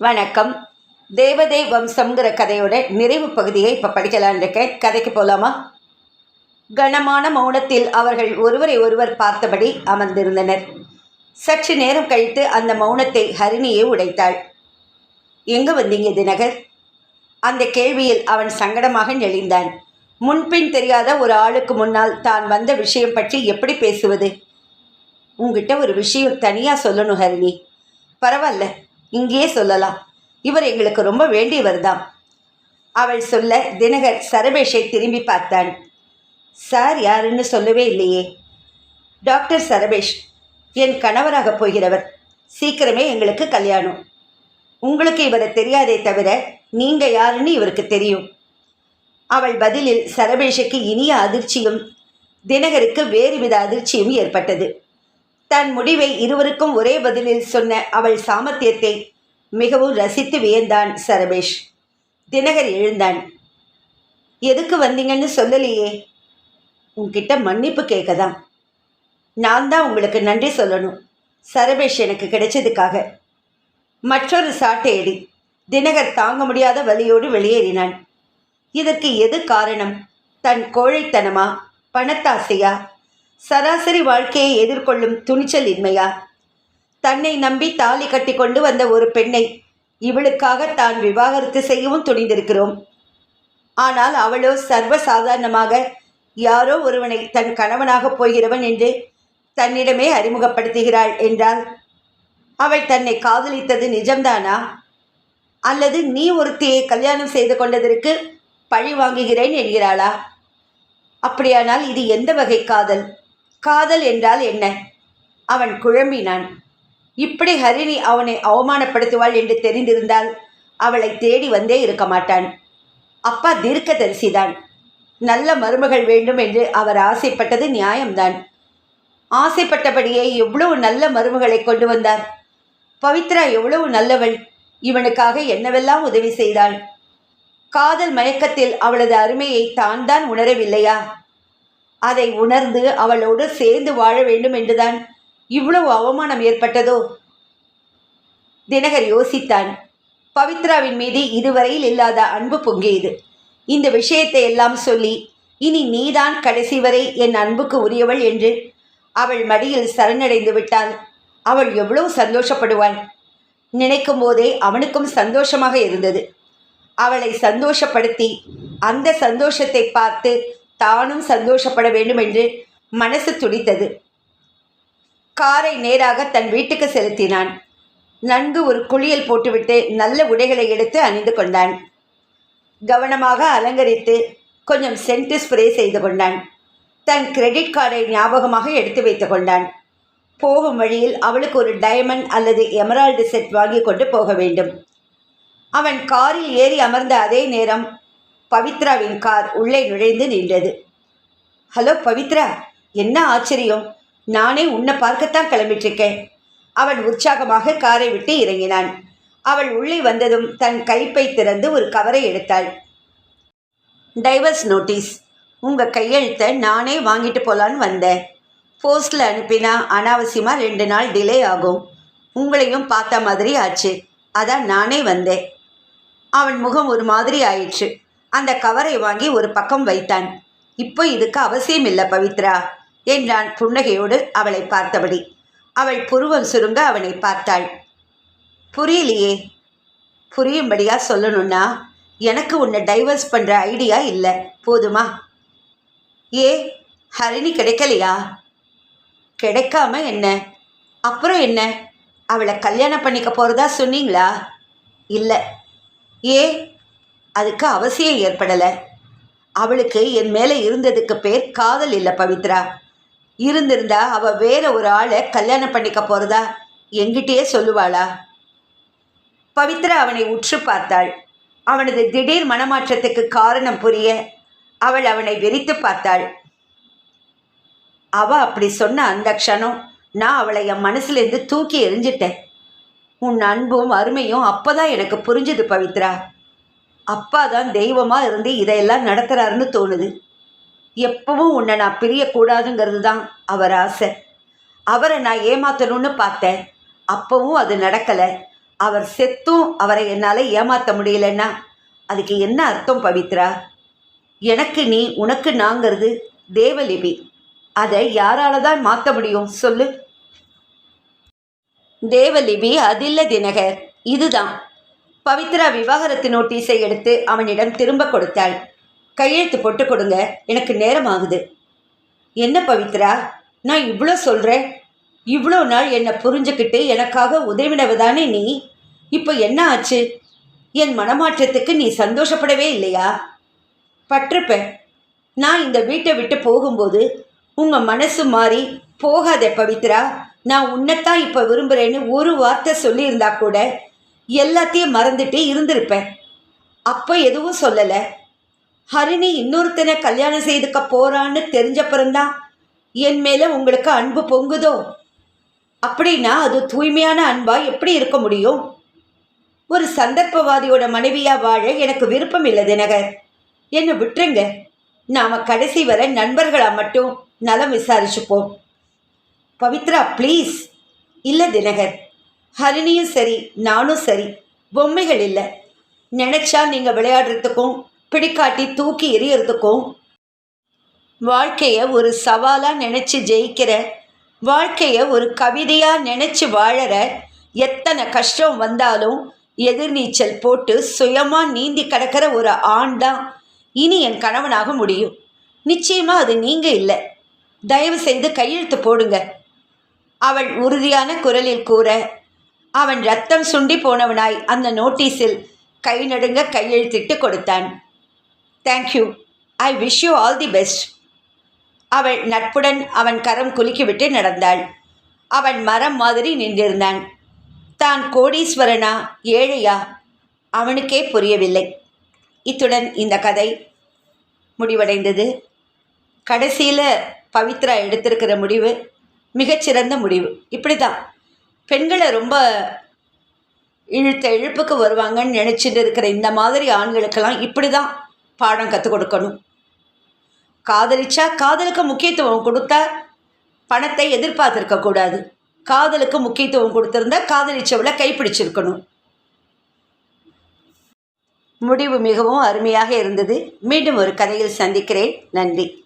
வணக்கம். தேவதை வம்சம்ங்கிற கதையோட நிறைவு பகுதியை இப்போ படிக்கலான் இருக்கேன். கதைக்கு போகலாமா கனமான மௌனத்தில் அவர்கள் ஒருவரை ஒருவர் பார்த்தபடி அமர்ந்திருந்தனர். சற்று நேரம் கழித்து அந்த மௌனத்தை ஹரிணியே உடைத்தாள். எங்கே வந்தீங்க தினகர்? அந்த கேள்வியில் அவன் சங்கடமாக நெளிந்தான். முன்பின் தெரியாத ஒரு ஆளுக்கு முன்னால் தான் வந்த விஷயம் பற்றி எப்படி பேசுவது? உங்ககிட்ட ஒரு விஷயம் தனியாக சொல்லணும் ஹரிணி. பரவாயில்ல. இங்கேயே சொல்லலாம். இவர் எங்களுக்கு ரொம்ப வேண்டியவர் தான் அவள் சொல்ல தினகர் சரபேஷை திரும்பி பார்த்தான். சார் யாருன்னு சொல்லவே இல்லையே. டாக்டர் சரபேஷ் என் கணவராக போகிறவர். சீக்கிரமே எங்களுக்கு கல்யாணம். உங்களுக்கு இவரை தெரியாதே தவிர நீங்கள் யாருன்னு இவருக்கு தெரியும். அவள் பதிலில் சரபேஷுக்கு இனிய அதிர்ச்சியும் தினகருக்கு வேறுவித அதிர்ச்சியும் ஏற்பட்டது. தன் முடிவை இருவருக்கும் ஒரே பதிலில் சொன்ன அவள் சாமர்த்தியத்தை மிகவும் ரசித்து வியந்தான் சரபேஷ். தினகர் எழுந்தான். எதுக்கு வந்தீங்கன்னு சொல்லலையே. உன்கிட்ட மன்னிப்பு கேட்கதான். நான் தான் உங்களுக்கு நன்றி சொல்லணும். சரபேஷ் எனக்கு கிடைச்சதுக்காக. மற்றொரு சாட்டையடி தினகர் தாங்க முடியாத வழியோடு வெளியேறினான். இதற்கு எது காரணம்? தன் கோழைத்தனமா? பணத்தாசையா? சராசரி வாழ்க்கையை எதிர்கொள்ளும் துணிச்சல் இன்மையா? தன்னை நம்பி தாலி கட்டி கொண்டு வந்த ஒரு பெண்ணை இவளுக்காக தான் விவாகரத்து செய்யவும் துணிந்திருக்கிறோம். ஆனால் அவளோ சர்வசாதாரணமாக யாரோ ஒருவனை தன் கணவனாக போகிறவன் என்று தன்னிடமே அறிமுகப்படுத்துகிறாள் என்றால் அவள் தன்னை காதலித்தது நிஜம்தானா? அல்லது நீ ஒருத்தியை கல்யாணம் செய்து கொண்டதற்கு பழி வாங்குகிறேன் என்கிறாளா? அப்படியானால் இது எந்த வகை காதல்? காதல் என்றால் என்ன? அவன் குழம்பினான். இப்படி ஹரிணி அவனை அவமானப்படுத்துவாள் என்று தெரிந்திருந்தால் அவளை தேடி வந்தே இருக்க மாட்டான். அப்பா தீர்க்கதரிசிதான் நல்ல மருமகள் வேண்டும் என்று அவர் ஆசைப்பட்டது நியாயம்தான். ஆசைப்பட்டபடியே எவ்வளவு நல்ல மருமகளை கொண்டு வந்தார். பவித்ரா எவ்வளவு நல்லவள். இவனுக்காக என்னவெல்லாம் உதவி செய்தாள்? காதல் மயக்கத்தில் அவளது அருமையை தான் தான் உணரவில்லையா? அதை உணர்ந்து அவளோடு சேர்ந்து வாழ வேண்டும் என்றுதான் இவ்வளவு அவமானம் ஏற்பட்டதோ? தினகர் யோசித்தான். பவித்ராவின் மீது இதுவரையில் இல்லாத அன்பு பொங்கியது. இந்த விஷயத்தை எல்லாம் சொல்லி இனி நீதான் கடைசி வரை என் அன்புக்கு உரியவள் என்று அவள் மடியில் சரணடைந்து விட்டால் அவள் எவ்வளவு சந்தோஷப்படுவாள்? நினைக்கும் போதே அவனுக்கும் சந்தோஷமாக இருந்தது. அவளை சந்தோஷப்படுத்தி அந்த சந்தோஷத்தை பார்த்து தானும் சந்தோஷப்பட வேண்டும் என்று மனசு துடித்தது. காரை நேராக தன் வீட்டுக்கு செலுத்தினான். நன்கு ஒரு குளியல் போட்டுவிட்டு நல்ல உடைகளை எடுத்து அணிந்து கொண்டான். கவனமாக அலங்கரித்து கொஞ்சம் சென்ட் ஸ்ப்ரே செய்து கொண்டான். தன் கிரெடிட் கார்டை ஞாபகமாக எடுத்து வைத்து கொண்டான். போகும் வழியில் அவளுக்கு ஒரு டைமண்ட் அல்லது எமரால்டு செட் வாங்கி கொண்டு போக வேண்டும். அவன் காரில் ஏறி அமர்ந்த அதே நேரம் பவித்ராவின் கார் உள்ளே நுழைந்து நின்றது. ஹலோ பவித்ரா என்ன ஆச்சரியம்? நானே உன்னை பார்க்கத்தான் கிளம்பிட்டிருக்கேன். அவன் உற்சாகமாக காரை விட்டு இறங்கினான். அவள் உள்ளே வந்ததும் தன் கைப்பை திறந்து ஒரு கவரை எடுத்தாள். Divorce notice. உங்கள் கையெழுத்தை நானே வாங்கிட்டு போகலான்னு வந்தேன். போஸ்டில் அனுப்பினா அனாவசியமாக ரெண்டு நாள் டிலே ஆகும். உங்களையும் பார்த்த மாதிரி ஆச்சு. அதான் நானே வந்தேன். அவன் முகம் ஒரு மாதிரி ஆயிடுச்சு அந்த கவரை வாங்கி ஒரு பக்கம் வைத்தான். இப்போ இதுக்கு அவசியம் இல்லை பவித்ரா என்றான் புன்னகையோடு அவளை பார்த்தபடி. அவள் புருவம் சுருங்க அவனை பார்த்தாள். புரியலையே. புரியும்படியா சொல்லணும்னா எனக்கு உன்னை டைவர்ஸ் பண்ணுற ஐடியா இல்லை. போதுமா? ஏ ஹரிணி கிடைக்கலையா? கிடைக்காம என்ன? அப்புறம் என்ன? அவளை கல்யாணம் பண்ணிக்க போகிறதா சொன்னீங்களா? இல்லை. ஏ அதுக்கு அவசியம் ஏற்படலை. அவளுக்கு என் மேலே இருந்ததுக்கு பேர் காதல் இல்லை பவித்ரா. இருந்திருந்தா அவள் வேற ஒரு ஆளை கல்யாணம் பண்ணிக்க போகிறதா எங்கிட்டயே சொல்லுவாளா? பவித்ரா அவனை உற்று பார்த்தாள். அவனது திடீர் மனமாற்றத்துக்கு காரணம் புரிய அவள் அவனை வெறித்து பார்த்தாள். அவ அப்படி சொன்ன அந்த க்ஷணம் நான் அவளை என் மனசுலேருந்து தூக்கி எரிஞ்சிட்டேன் உன் அன்பும் அருமையும் அப்போதான் எனக்கு புரிஞ்சுது பவித்ரா. அப்பா தான் தெய்வமாக இருந்து இதையெல்லாம் நடத்துகிறாருன்னு தோணுது. எப்பவும் உன்னை நான் பிரியக்கூடாதுங்கிறது தான் அவர் ஆசை. அவரை நான் ஏமாத்தணும்னு பார்த்தேன். அப்பவும் அது நடக்கலை. அவர் செத்தும் அவரை என்னால் ஏமாற்ற முடியலன்னா அதுக்கு என்ன அர்த்தம் பவித்ரா? எனக்கு நீ உனக்கு நாங்கிறது தேவலிபி. அதை யாரால தான் மாற்ற முடியும்? சொல்லு. தேவலிபி அதில்ல தினகர். இதுதான். பவித்ரா விவாகரத்து நோட்டீஸை எடுத்து அவனிடம் திரும்ப கொடுத்தாள். கையெழுத்து போட்டு கொடுங்க எனக்கு நேரம் ஆகுது என்ன பவித்ரா நான் இவ்வளோ சொல்கிறேன் இவ்வளோ நாள் என்னை புரிஞ்சுக்கிட்டு எனக்காக உதவினவுதானே நீ? இப்போ என்ன ஆச்சு? என் மனமாற்றத்துக்கு நீ சந்தோஷப்படவே இல்லையா? பற்றுப்பேன் நான் இந்த வீட்டை விட்டு போகும்போது உங்கள் மனசு மாறி போகாதே பவித்ரா. நான் உன்னைத்தான் இப்போ விரும்புகிறேன்னு ஒரு வார்த்தை சொல்லியிருந்தா கூட எல்லாத்தையும் மறந்துட்டு இருந்திருப்பேன். அப்போ எதுவும் சொல்லலை. ஹரிணி இன்னொருத்தனை கல்யாணம் செய்துக்க போகிறான்னு தெரிஞ்சப்புறந்தான் என் மேலே உங்களுக்கு அன்பு பொங்குதோ? அப்படின்னா அது தூய்மையான அன்பாக எப்படி இருக்க முடியும்? ஒரு சந்தர்ப்பவாதியோட மனைவியாக வாழ எனக்கு விருப்பம் இல்லை தினகர். என்னை விட்டுருங்க. நாம் கடைசி வர நண்பர்களாக மட்டும் நலம் விசாரிச்சுப்போம். பவித்ரா ப்ளீஸ் இல்லை தினகர். ஹரிணியும் சரி நானும் சரி பொம்மைகள் இல்லை. நினச்சா நீங்கள் விளையாடுறதுக்கும் பிடிக்காட்டி தூக்கி எறியறதுக்கும். வாழ்க்கையை ஒரு சவாலாக நினச்சி ஜெயிக்கிற வாழ்க்கையை ஒரு கவிதையாக நினச்சி வாழற எத்தனை கஷ்டம் வந்தாலும் எதிர்நீச்சல் போட்டு சுயமாக நீந்தி கிடக்கிற ஒரு ஆண் தான் இனி என் கணவனாக முடியும். நிச்சயமாக அது நீங்கள் இல்லை. தயவு செய்து கையெழுத்து போடுங்க. அவள் உறுதியான குரலில் கூற அவன் ரத்தம் சுண்டி போனவனாய் அந்த நோட்டீஸில் கை நடுங்க கையெழுத்திட்டு கொடுத்தான். Thank you I wish you all the best அவள் நட்புடன் அவன் கரம் குலுக்கிவிட்டு நடந்தாள். அவன் மரம் மாதிரி நின்றிருந்தான். தான் கோடீஸ்வரனா ஏழையா? அவனுக்கே புரியவில்லை. இத்துடன் இந்த கதை முடிவடைந்தது. கடைசியில் பவித்ரா எடுத்திருக்கிற முடிவு மிகச்சிறந்த முடிவு. இப்படி தான் பெண்களை ரொம்ப இழுத்த இழுப்புக்கு வருவாங்கன்னு நினச்சிட்டு இருக்கிற இந்த மாதிரி ஆண்களுக்கெல்லாம் இப்படி தான் பாடம் கற்றுக் கொடுக்கணும். காதலிச்சா காதலுக்கு முக்கியத்துவம் கொடுத்தா பணத்தை எதிர்பார்த்துருக்கக்கூடாது காதலுக்கு முக்கியத்துவம் கொடுத்துருந்தா காதலிச்சவளை கைப்பிடிச்சிருக்கணும். முடிவு மிகவும் அருமையாக இருந்தது. மீண்டும் ஒரு கதையில் சந்திக்கிறேன். நன்றி.